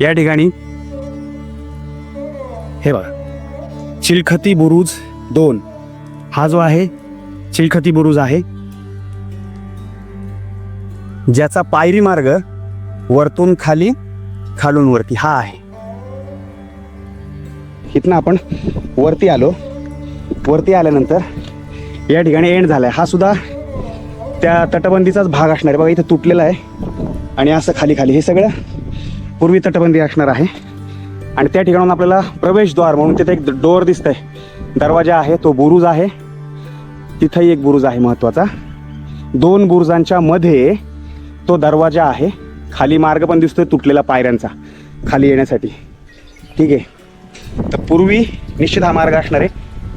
या ठिकाणी. हे बघा. चिलखती बुरुज दोन. हा जो आहे चिलखती बुरुज आहे. ज्याचा पायरी मार्ग वरतून खाली खालून वरती. हा आहे. इथनं आपण वरती आलो. वरती आल्यानंतर या ठिकाणी एंड झालाय. हा सुद्धा त्या तटबंदीचाच भाग असणार आहे. बघा इथं तुटलेला आहे. आणि असं खाली खाली. हे सगळं पूर्वी तटबंदी असणार आहे. आणि त्या ठिकाणाहून आपल्याला प्रवेशद्वार म्हणून तिथे एक डोअर दिसतंय. दरवाजा आहे तो बुरुज आहे. तिथंही एक बुरुज आहे महत्त्वाचा. दोन बुरुजांच्या मध्ये तो दरवाजा आहे. खाली मार्ग पण दिसतोय तुटलेला पायऱ्यांचा खाली येण्यासाठी. ठीक आहे. तर पूर्वी निश्चित हा मार्ग असणार आहे.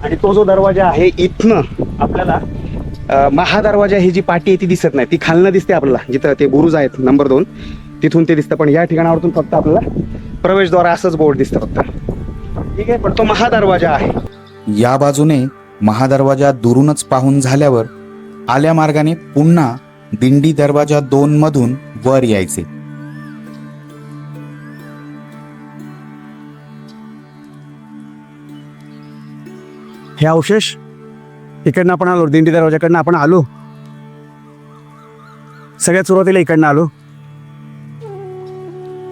आणि तो जो दरवाजा आहे इथनं आपल्याला महादरवाजा ही जी पाटी आहे ती दिसत नाही. ती खालनं दिसते आपल्याला जिथं ते बुरुज आहेत नंबर दोन. तिथून ते दिसतं पण या ठिकाणावरतून फक्त आपल्याला प्रवेशद्वार असंच बोर्ड दिसतं फक्त. ठीक आहे पण तो महादरवाजा आहे. या बाजूने महादरवाजा दुरूनच पाहून झाल्यावर आल्या मार्गाने पुन्हा दिंडी दरवाजा दोन मधून वर यायचे. हे अवशेष? इकडनं आपण आलो दिंडी दरवाजाकडनं आपण आलो? सगळ्यात सुरुवातीला इकडनं आलो.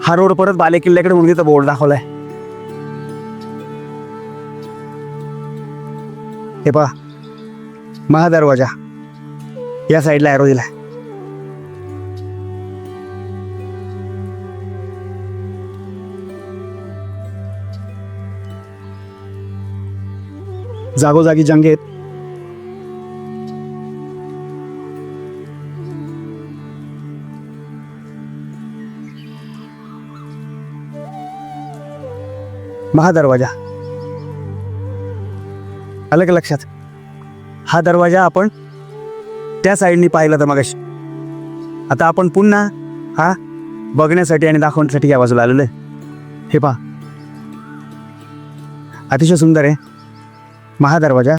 हा रोड परत बाले किल्ल्याकडे म्हणून तिथं बोर्ड दाखवलाय. हे पहा. महादरवाजा. या साईडला ॲरो दिलाय. जागोजागी जंगेत महादरवाजा आलं का लक्षात. हा दरवाजा आपण त्या साईडनी पाहिला तर मगाशी. आता आपण पुन्हा हा बघण्यासाठी आणि दाखवण्यासाठी या बाजूला आलेलं आहे. हे पहा. अतिशय सुंदर आहे. महादरवाजा